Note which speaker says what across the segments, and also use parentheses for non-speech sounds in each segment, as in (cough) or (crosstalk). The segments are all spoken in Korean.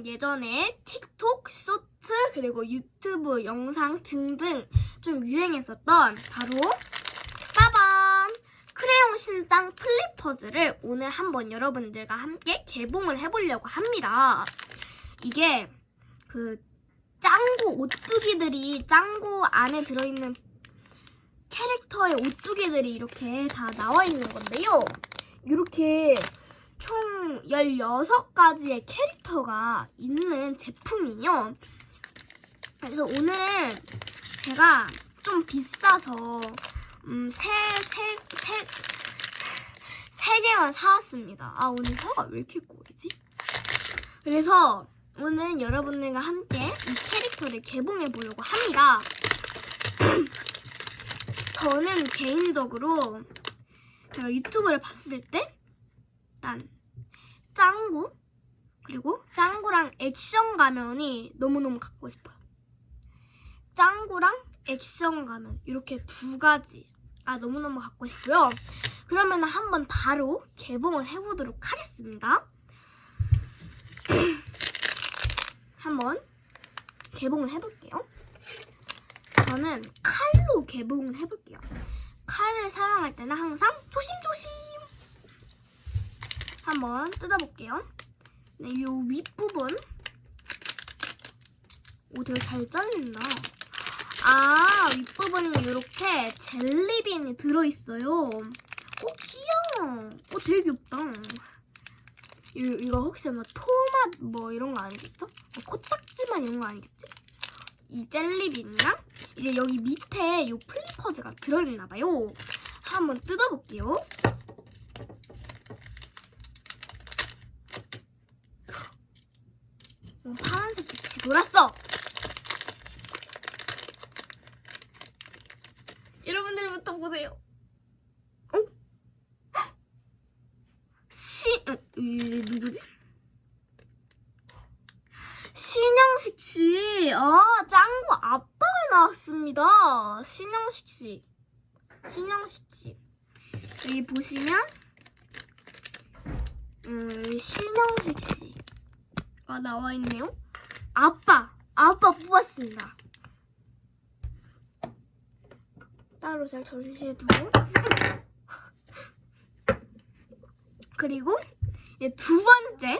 Speaker 1: 예전에 틱톡, 쇼트, 그리고 유튜브 영상 등등 좀 유행했었던 바로 빠밤! 크레용 신장 플립 퍼즐을 오늘 한번 여러분들과 함께 개봉을 해보려고 합니다. 이게 그 짱구 오뚜기들이 짱구 안에 들어있는 캐릭터의 오뚜기들이 이렇게 다 나와 있는 건데요. 이렇게 총 16가지의 캐릭터가 있는 제품이요. 그래서 오늘은 제가 좀 비싸서 음, 세, 세, 세, 세 개만 사왔습니다. 아, 오늘 혀가 왜 이렇게 꼬이지? 그래서 오늘 여러분들과 함께 이 캐릭터를 개봉해 보려고 합니다. (clears throat) 저는 개인적으로 제가 유튜브를 봤을 때 일단 짱구 그리고 짱구랑 액션 가면이 너무너무 갖고 싶어요. 짱구랑 액션 가면 이렇게 두 가지가 너무너무 갖고 싶고요. 그러면 한번 바로 개봉을 해보도록 하겠습니다. (clears throat) 한번 개봉을 해볼게요. 저는 칼로 개봉을 해볼게요. 칼을 사용할 때는 항상 조심조심 한번 뜯어볼게요. 네, 이 윗부분 오 되게 잘 잘린다. 아 윗부분이 이렇게 젤리빈이 들어있어요. 오 귀여워. 오 되게 귀엽다. 이, 이거 혹시 뭐 토맛 뭐 이런 거 아니겠죠? 뭐 코딱지만 이런 거 아니겠지? 이 젤리빈이랑 이제 여기 밑에 이 플리퍼즈가 들어있나 봐요. 한번 뜯어볼게요. 파란색 빛이 돌았어. 여러분들부터 보세요. 어? 시, 어, 이 누구지? 신영식 씨, 아 짱구 아빠가 나왔습니다. 신영식 씨, 신영식 씨. 여기 보시면, 음, 신영식 씨 가 나와 있네요. 아빠, 아빠 뽑았습니다. 따로 잘 전시해 두고. 그리고 이제 두 번째.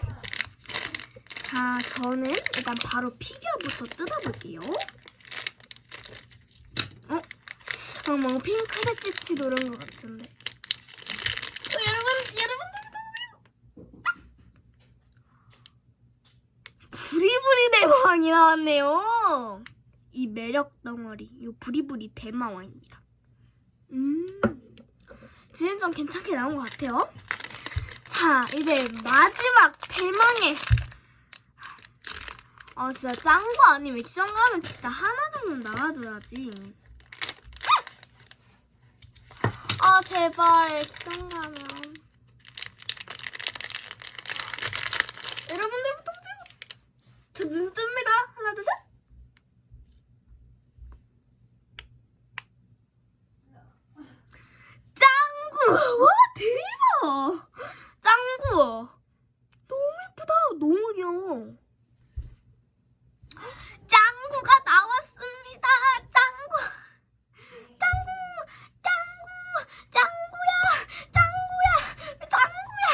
Speaker 1: 자, 저는 일단 바로 피규어부터 뜯어볼게요. 어? 어, 뭔가 핑크색 빛이 도는 것 같은데. 어, 여러분, 여러분들 부리부리 대마왕이 나왔네요. 이 매력 덩어리, 이 부리부리 대마왕입니다. 음, 지금 좀 괜찮게 나온 것 같아요. 자, 이제 마지막 대망의 아 진짜 짱구 아니면 액션 가면 진짜 하나 정도는 나와줘야지. 아 제발 액션 가면. 여러분들부터 보세요. 저눈 뜹니다. 하나 둘 셋. 짱구! 와 대박! 짱구! 너무 예쁘다. 너무 귀여워. 짱구가 나왔습니다. 짱구. 짱구. 짱구. 짱구야. 짱구야. 짱구야.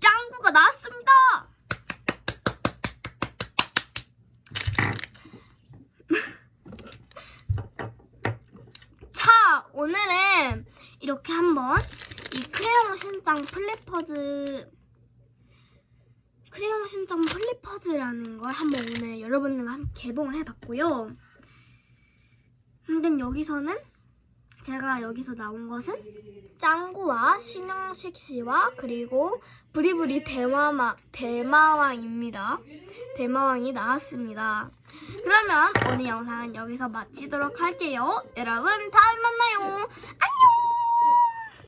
Speaker 1: 짱구가 나왔습니다. 자, 오늘은 이렇게 한번 이 크레용 신장 플리퍼즈 크레용 신점 플리퍼즈라는 걸 한번 오늘 여러분들과 함께 개봉을 해봤고요. 근데 여기서는 제가 여기서 나온 것은 짱구와 신영식 씨와 그리고 부리부리 대마마, 대마왕입니다. 대마왕이 나왔습니다. 그러면 오늘 영상은 여기서 마치도록 할게요. 여러분 다음에 만나요. 안녕!